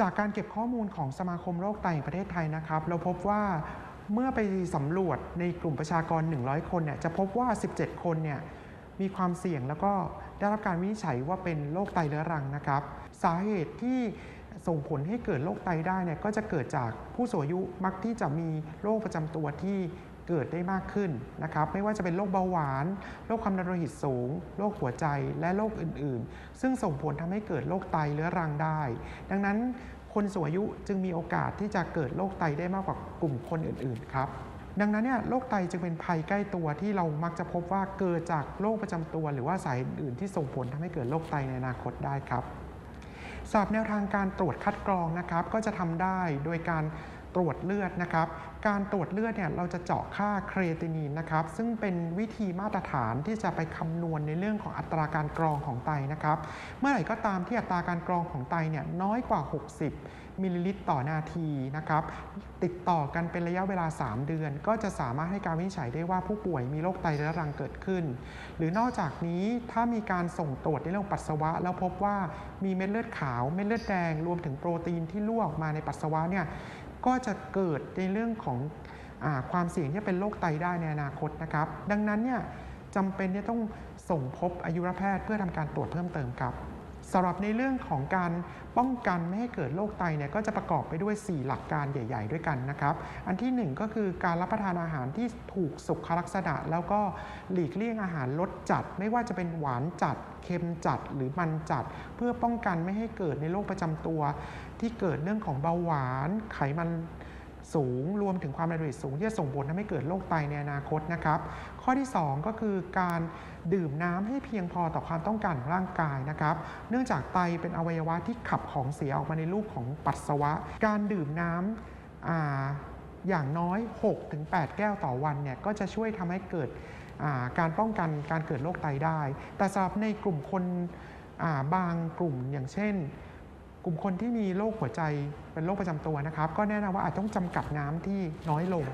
จากการเก็บข้อมูลของสมาคมโรคไตแห่งประเทศไทยนะครับ เราพบว่าเมื่อไปสำรวจในกลุ่มประชากร 100 คนเนี่ยจะพบว่า 17 คนเนี่ยมีความเสี่ยงแล้วก็ได้รับการวินิจฉัยว่าเป็นโรคไตเรื้อรังนะครับ สาเหตุที่ส่งผลให้เกิดโรคไตได้เนี่ยก็จะเกิดจากผู้สูงอายุมักที่จะมีโรคประจำตัวที่ เกิดได้มากขึ้นนะครับไม่ว่าจะเป็นโรคเบาหวานโรคความดันโลหิตสูงโรคหัวใจและโรคอื่นๆ ซึ่งส่งผลทำให้เกิดโรคไตเรื้อรังได้ ดังนั้นคนสูงอายุจึงมีโอกาสที่จะเกิดโรคไตได้มากกว่ากลุ่มคนอื่นๆครับดังนั้นเนี่ยโรคไตจึงเป็นภัยใกล้ตัวที่เรามักจะพบว่าเกิดจากโรคประจำตัว หรือว่าสาเหตุอื่นที่ส่งผลทำให้เกิดโรคไตในอนาคตได้ครับสำหรับแนวทางการตรวจคัดกรองนะครับ ก็จะทำได้โดยการ รวจเลือดนะครับ การตรวจเลือดเนี่ยเราจะเจาะค่าเครตินินนะครับ ซึ่งเป็นวิธีมาตรฐานที่จะไปคำนวณในเรื่องของอัตราการกรองของไตนะครับ เมื่อไหร่ก็ตามที่อัตราการกรองของไตเนี่ยน้อยกว่า 60 มิลลิลิตรต่อนาทีนะครับ ติดต่อกันเป็นระยะเวลา 3 เดือน ก็จะสามารถให้การวินิจฉัยได้ว่าผู้ป่วยมีโรคไตเรื้อรังเกิดขึ้น หรือนอกจากนี้ถ้ามีการส่งตรวจในเรื่องปัสสาวะ แล้วพบว่ามีเม็ดเลือดขาว เม็ดเลือดแดง รวมถึงโปรตีนที่รั่วออกมาในปัสสาวะเนี่ย ก็จะเกิดในเรื่องของอความเสี่ยงที่เป็นโรคไตได้ในอนาคตนะครับ ดังนั้นเนี่ยจำเป็นที่ต้องส่งพบอายุรแพทย์เพื่อทำการตรวจเพิ่มเติมครับ สำหรับในเรื่องของการป้องกันไม่ให้เกิดโรคไตเนี่ยก็จะประกอบไปด้วย 4 หลักการใหญ่ ๆ ด้วยกันนะครับ อันที่ 1 ก็คือการรับประทานอาหารที่ถูกสุขลักษณะ แล้วก็หลีกเลี่ยงอาหารรสจัด ไม่ว่าจะเป็นหวานจัดเค็มจัดหรือมันจัด เพื่อป้องกันไม่ให้เกิดในโรคประจำตัว ที่เกิดเรื่องของเบาหวานไขมัน สูงรวมถึงความดันโลหิตสูงที่จะส่งผลทำให้เกิดโรคไตในอนาคตนะครับ ข้อที่ 2 ก็คือการดื่มน้ำให้เพียงพอต่อความต้องการของร่างกายนะครับ เนื่องจากไตเป็นอวัยวะที่ขับของเสียออกมาในรูปของปัสสาวะ การดื่มน้ำอ่าอย่างน้อย 6-8 แก้วต่อวันเนี่ยก็จะช่วยทำให้เกิดาการป้องกันการเกิดโรคไตได้ แต่สำหรับในกลุ่มคนาบางกลุ่มอย่างเช่น ลุ่มคนที่มีโรคหัวใจเป็นโรคประจำตัวนะครับ ก็แนะนำว่าอาจต้องจำกัดน้ำที่น้อยลง